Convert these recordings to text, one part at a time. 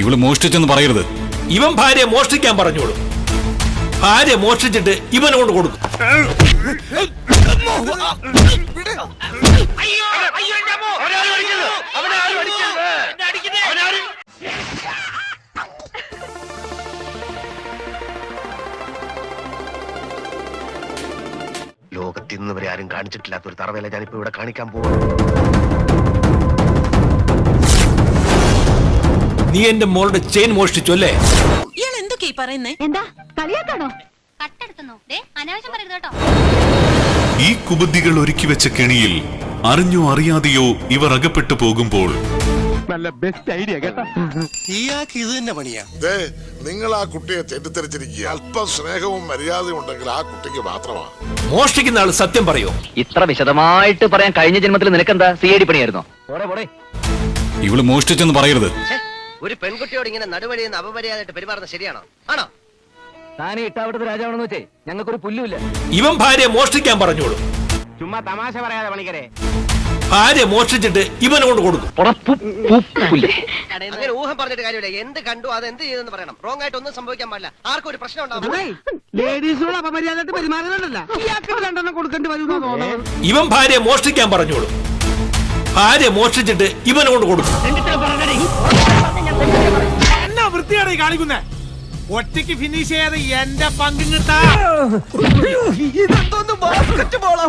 ഇവൾ മോഷ്ടിച്ചെന്ന് പറയരുത്. ഇവൻ ഭാര്യ മോഷ്ടിക്കാൻ പറഞ്ഞോളൂ. ഭാര്യ മോഷ്ടിച്ചിട്ട് ഇവനെ കൊണ്ട് കൊടുക്കും. ലോകത്തിൽ നിന്ന് വരെ ആരും കാണിച്ചിട്ടില്ലാത്ത ഒരു തറവേല ഞാനിപ്പോ ഇവിടെ കാണിക്കാൻ പോകും നീ എന്റെ മോളുടെ ചെയിൻ മോഷ്ടിച്ചു അല്ലേ? ഇയാൾ എന്തൊക്കെ ഈ പറയുന്നേ? എന്താ? കളിയാക്കാണോ? കട്ടെടുത്തുന്നു ദേ അനാവശ്യം പറയരുത് കേട്ടോ. ഈ കുബുദ്ധികൾ ഒരുക്കി വെച്ച കെണിയിൽ അറിഞ്ഞോ അറിയാതെയോ ഇവർ അകപ്പെട്ടു പോകുമ്പോൾ ഇയാൾക്ക് ഇത് തന്നെ പണിയാ. ദേ, നിങ്ങൾ ആ കുട്ടിയെ തെറ്റിദ്ധരിച്ചിരിക്കുക അല്പം സ്നേഹവും മര്യാദയും ഉണ്ടെങ്കിൽ ആ കുട്ടിക്ക് മാത്രമാണ് മോഷ്ടിക്കുന്ന ആൾ സത്യം പറയോ? ഇത്ര വിശദമായിട്ട് പറയാൻ കഴിഞ്ഞ ജന്മത്തിൽ നിനക്കെന്താ സി ഐ ഡി പണിയായിരുന്നോ? ഇവൾ മോഷ്ടിച്ചെന്ന് പറയരുത്. ഒരു പെൺകുട്ടിയോട് ഇങ്ങനെ നടുവഴിയിൽ നിന്ന് അപമര്യാദയായിട്ട് പെരുമാറുന്നത് ശരിയാണോ? ആണോ? താനേ ഇട്ടാവിടുത്തെ രാജാവണെന്ന് വെച്ചേ. ഞങ്ങൾക്കൊരു പുല്ലുമില്ല. ഇവൻ ഭാര്യ മോഷ്ടിക്കാൻ പറഞ്ഞോളൂ. ചുമ്മാ തമാശ പറയാതെ പണിക്കരെ. ഭാര്യ മോഷ്ടിച്ചിട്ട് ഇവനോട് കൊടുക്കും. അങ്ങനെ ഊഹം പറഞ്ഞിട്ട് കാര്യമില്ല. എന്ത് കണ്ടു അത് എന്ത് ചെയ്തെന്ന് പറയണം. റോങ് ആയിട്ട് ഒന്നും സംഭവിക്കാൻ പാടില്ല. ആർക്കും ഒരു പ്രശ്നം ഉണ്ടാവും ലേഡീസുകൾ അപമര്യാദയായിട്ട് പെരുമാറുന്നുണ്ടല്ല ഇയാൾക്ക് രണ്ടെണ്ണം കൊടുക്കേണ്ടി തോന്നുന്നത് ഇവൻ ഭാര്യ മോഷ്ടിക്കാൻ പറഞ്ഞോളൂ. ഭാര്യ മോഷ്ടിച്ചിട്ട് ഇവനോട് കൊടുക്കും. കാണിക്കുന്നേ? ഒറ്റയ്ക്ക് ഫിനിഷ് ചെയ്യാതെ എന്റെ പങ്കും കിട്ടാ ഇതെന്തോന്ന് ബാസ്കറ്റ് ബോളോ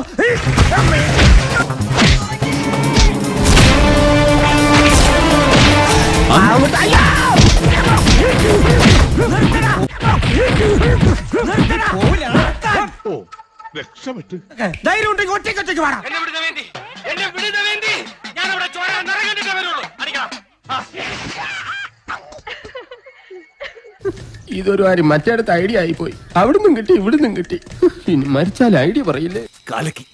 ധൈര്യം ഉണ്ടെങ്കിൽ ഒറ്റയ്ക്ക് ഒറ്റയ്ക്ക് വേണം ഇതൊരു കാര്യം മറ്റേടത്ത് ഐഡിയ ആയിപ്പോയി. അവിടുന്നും കിട്ടി ഇവിടുന്നും കിട്ടി. ഇനി മരിച്ചാൽ ഐഡിയ പറയില്ലേ? കാലക്കി.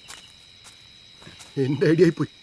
എന്റെ ഐഡിയ ആയിപ്പോയി.